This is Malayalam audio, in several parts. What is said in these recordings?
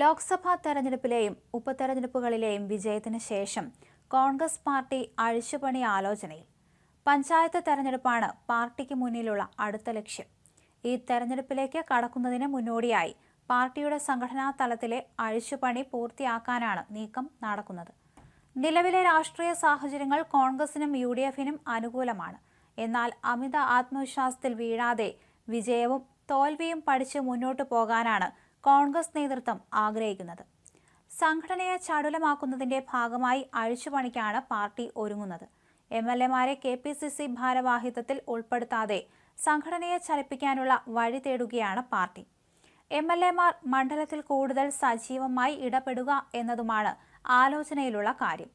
ലോക്സഭാ തെരഞ്ഞെടുപ്പിലെയും ഉപതെരഞ്ഞെടുപ്പുകളിലെയും വിജയത്തിന് ശേഷം കോൺഗ്രസ് പാർട്ടി അഴിച്ചുപണി ആലോചനയിൽ. പഞ്ചായത്ത് തെരഞ്ഞെടുപ്പാണ് പാർട്ടിക്ക് മുന്നിലുള്ള അടുത്ത ലക്ഷ്യം. ഈ തെരഞ്ഞെടുപ്പിലേക്ക് കടക്കുന്നതിന് മുന്നോടിയായി പാർട്ടിയുടെ സംഘടനാ തലത്തിലെ അഴിച്ചുപണി പൂർത്തിയാക്കാനാണ് നീക്കം നടക്കുന്നത്. നിലവിലെ രാഷ്ട്രീയ സാഹചര്യങ്ങൾ കോൺഗ്രസിനും യു ഡി എഫിനും അനുകൂലമാണ്. എന്നാൽ അമിത ആത്മവിശ്വാസത്തിൽ വീഴാതെ വിജയവും തോൽവിയും പഠിച്ച് മുന്നോട്ടു പോകാനാണ് കോൺഗ്രസ് നേതൃത്വം ആഗ്രഹിക്കുന്നത്. സംഘടനയെ ചടുലമാക്കുന്നതിന്റെ ഭാഗമായി അഴിച്ചുപണിക്കാണ് പാർട്ടി ഒരുങ്ങുന്നത്. എം എൽ എമാരെ കെ പി സി സി ഭാരവാഹിത്വത്തിൽ ഉൾപ്പെടുത്താതെ സംഘടനയെ ചലിപ്പിക്കാനുള്ള വഴി തേടുകയാണ് പാർട്ടി. എം എൽ എമാർ മണ്ഡലത്തിൽ കൂടുതൽ സജീവമായി ഇടപെടുക എന്നതുമാണ് ആലോചനയിലുള്ള കാര്യം.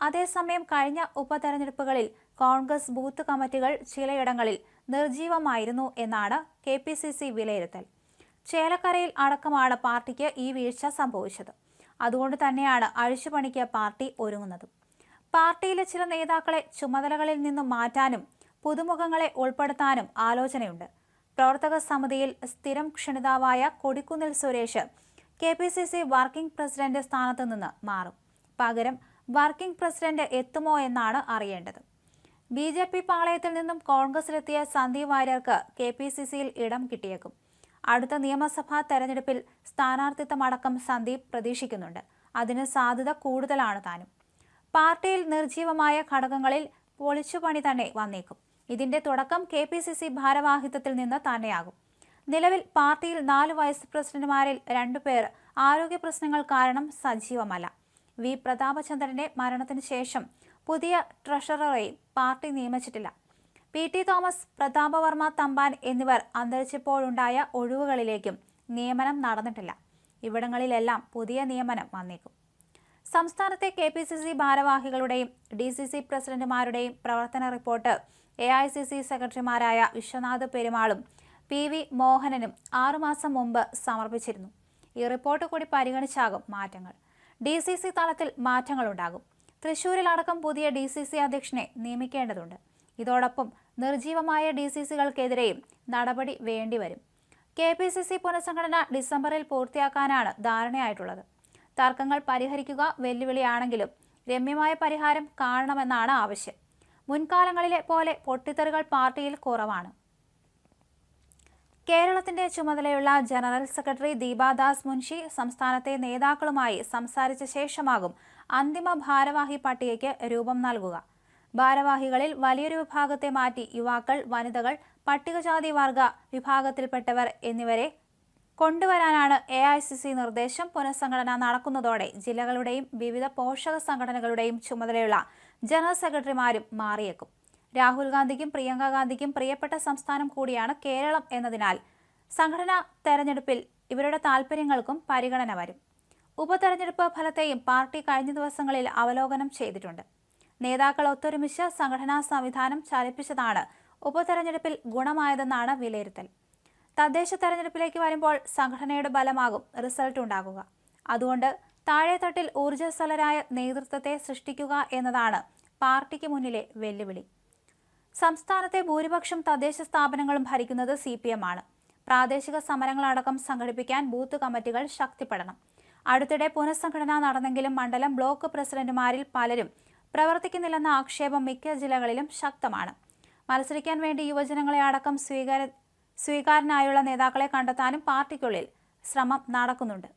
അതേസമയം കഴിഞ്ഞ ഉപതെരഞ്ഞെടുപ്പുകളിൽ കോൺഗ്രസ് ബൂത്ത് കമ്മിറ്റികൾ ചിലയിടങ്ങളിൽ നിർജീവമായിരുന്നു എന്നാണ് കെ വിലയിരുത്തൽ. ചേലക്കരയിൽ അടക്കമാണ് പാർട്ടിക്ക് ഈ വീഴ്ച സംഭവിച്ചത്. അതുകൊണ്ട് തന്നെയാണ് അഴിച്ചുപണിക്ക് പാർട്ടി ഒരുങ്ങുന്നത്. പാർട്ടിയിലെ ചില നേതാക്കളെ ചുമതലകളിൽ നിന്നും മാറ്റാനും പുതുമുഖങ്ങളെ ഉൾപ്പെടുത്താനും ആലോചനയുണ്ട്. പ്രവർത്തക സമിതിയിൽ സ്ഥിരം ക്ഷണിതാവായ Kodikunnil Suresh K P C C working president സ്ഥാനത്ത് നിന്ന് മാറും. പകരം വർക്കിംഗ് പ്രസിഡന്റ് എത്തുമോ എന്നാണ് അറിയേണ്ടത്. ബി ജെ പി പാളയത്തിൽ നിന്നും കോൺഗ്രസിലെത്തിയ സന്ദീപ് വാര്യർക്ക് കെ പി സി സിയിൽ ഇടം കിട്ടിയേക്കും. അടുത്ത നിയമസഭാ തെരഞ്ഞെടുപ്പിൽ സ്ഥാനാർത്ഥിത്വമടക്കം സന്ദീപ് പ്രതീക്ഷിക്കുന്നുണ്ട്. അതിന് സാധ്യത കൂടുതലാണ് താനും. പാർട്ടിയിൽ നിർജീവമായ ഘടകങ്ങളിൽ പൊളിച്ചുപണി തന്നെ വന്നേക്കും. ഇതിന്റെ തുടക്കം കെ പി സി സി ഭാരവാഹിത്വത്തിൽ നിന്ന് തന്നെയാകും. നിലവിൽ പാർട്ടിയിൽ നാല് വൈസ് പ്രസിഡന്റുമാരിൽ രണ്ടുപേർ ആരോഗ്യ പ്രശ്നങ്ങൾ കാരണം സജീവമല്ല. വി പ്രതാപചന്ദ്രന്റെ മരണത്തിന് ശേഷം പുതിയ ട്രഷററെയും പാർട്ടി നിയമിച്ചിട്ടില്ല. പി ടി തോമസ് പ്രതാപവർമ്മ തമ്പാൻ എന്നിവർ അന്തരിച്ചപ്പോഴുണ്ടായ ഒഴിവുകളിലേക്കും നിയമനം നടന്നിട്ടില്ല. ഇവിടങ്ങളിലെല്ലാം പുതിയ നിയമനം വന്നേക്കും. സംസ്ഥാനത്തെ കെ പി സി സി ഭാരവാഹികളുടെയും ഡി സി സി പ്രസിഡന്റുമാരുടെയും പ്രവർത്തന report A I C C സെക്രട്ടറിമാരായ വിശ്വനാഥ് പെരുമാളും പി വി മോഹനനും ആറുമാസം മുമ്പ് സമർപ്പിച്ചിരുന്നു. ഈ റിപ്പോർട്ട് കൂടി പരിഗണിച്ചാകും മാറ്റങ്ങൾ. ഡി സി സി തലത്തിൽ മാറ്റങ്ങളുണ്ടാകും. തൃശൂരിലടക്കം പുതിയ ഡി സി സി അധ്യക്ഷനെ നിയമിക്കേണ്ടതുണ്ട്. ഇതോടൊപ്പം നിർജീവമായ ഡി സി സികൾക്കെതിരെയും നടപടി വേണ്ടിവരും. കെ പി സി സി പുനഃസംഘടന ഡിസംബറിൽ പൂർത്തിയാക്കാനാണ് ധാരണയായിട്ടുള്ളത്. തർക്കങ്ങൾ പരിഹരിക്കുക വെല്ലുവിളിയാണെങ്കിലും രമ്യമായ പരിഹാരം കാണണമെന്നാണ് ആവശ്യം. മുൻകാലങ്ങളിലെ പോലെ പൊട്ടിത്തെറികൾ പാർട്ടിയിൽ കുറവാണ്. കേരളത്തിന്റെ ചുമതലയുള്ള ജനറൽ സെക്രട്ടറി ദീപാദാസ് മുൻഷി സംസ്ഥാനത്തെ നേതാക്കളുമായി സംസാരിച്ച ശേഷമാകും അന്തിമ ഭാരവാഹി പട്ടികയ്ക്ക് രൂപം നൽകുക. ഭാരവാഹികളിൽ വലിയൊരു വിഭാഗത്തെ മാറ്റി യുവാക്കൾ വനിതകൾ പട്ടികജാതി വർഗ വിഭാഗത്തിൽപ്പെട്ടവർ എന്നിവരെ കൊണ്ടുവരാനാണ് എ ഐ സി സി നിർദ്ദേശം. പുനഃസംഘടന നടക്കുന്നതോടെ ജില്ലകളുടെയും വിവിധ പോഷക സംഘടനകളുടെയും ചുമതലയുള്ള ജനറൽ സെക്രട്ടറിമാരും മാറിയേക്കും. രാഹുൽ ഗാന്ധിക്കും പ്രിയങ്ക ഗാന്ധിക്കും പ്രിയപ്പെട്ട സംസ്ഥാനം കൂടിയാണ് കേരളം എന്നതിനാൽ സംഘടനാ തെരഞ്ഞെടുപ്പിൽ ഇവരുടെ താൽപ്പര്യങ്ങൾക്കും പരിഗണന വരും. ഉപതെരഞ്ഞെടുപ്പ് ഫലത്തെയും പാർട്ടി കഴിഞ്ഞ ദിവസങ്ങളിൽ അവലോകനം ചെയ്തിട്ടുണ്ട്. നേതാക്കൾ ഒത്തൊരുമിച്ച് സംഘടനാ സംവിധാനം ചലിപ്പിച്ചതാണ് ഉപതെരഞ്ഞെടുപ്പിൽ ഗുണമായതെന്നാണ് വിലയിരുത്തൽ. തദ്ദേശ തെരഞ്ഞെടുപ്പിലേക്ക് വരുമ്പോൾ സംഘടനയുടെ ബലമാകും റിസൾട്ട് ഉണ്ടാകുക. അതുകൊണ്ട് താഴെത്തട്ടിൽ ഊർജസ്വലരായ നേതൃത്വത്തെ സൃഷ്ടിക്കുക എന്നതാണ് പാർട്ടിക്ക് മുന്നിലെ വെല്ലുവിളി. സംസ്ഥാനത്തെ ഭൂരിപക്ഷം തദ്ദേശ സ്ഥാപനങ്ങളും ഭരിക്കുന്നത് സി പി എം ആണ്. പ്രാദേശിക സമരങ്ങളടക്കം സംഘടിപ്പിക്കാൻ ബൂത്ത് കമ്മിറ്റികൾ ശക്തിപ്പെടണം. അടുത്തിടെ പുനഃസംഘടന നടന്നെങ്കിലും മണ്ഡലം ബ്ലോക്ക് പ്രസിഡന്റുമാരിൽ പലരും പ്രവർത്തിക്കുന്നില്ലെന്ന ആക്ഷേപം മിക്ക ജില്ലകളിലും ശക്തമാണ്. മത്സരിക്കാൻ വേണ്ടി യുവജനങ്ങളെ അടക്കം സ്വീകാര സ്വീകാരനായുള്ള നേതാക്കളെ കണ്ടെത്താനും പാർട്ടിക്കുള്ളിൽ ശ്രമം നടക്കുന്നുണ്ട്.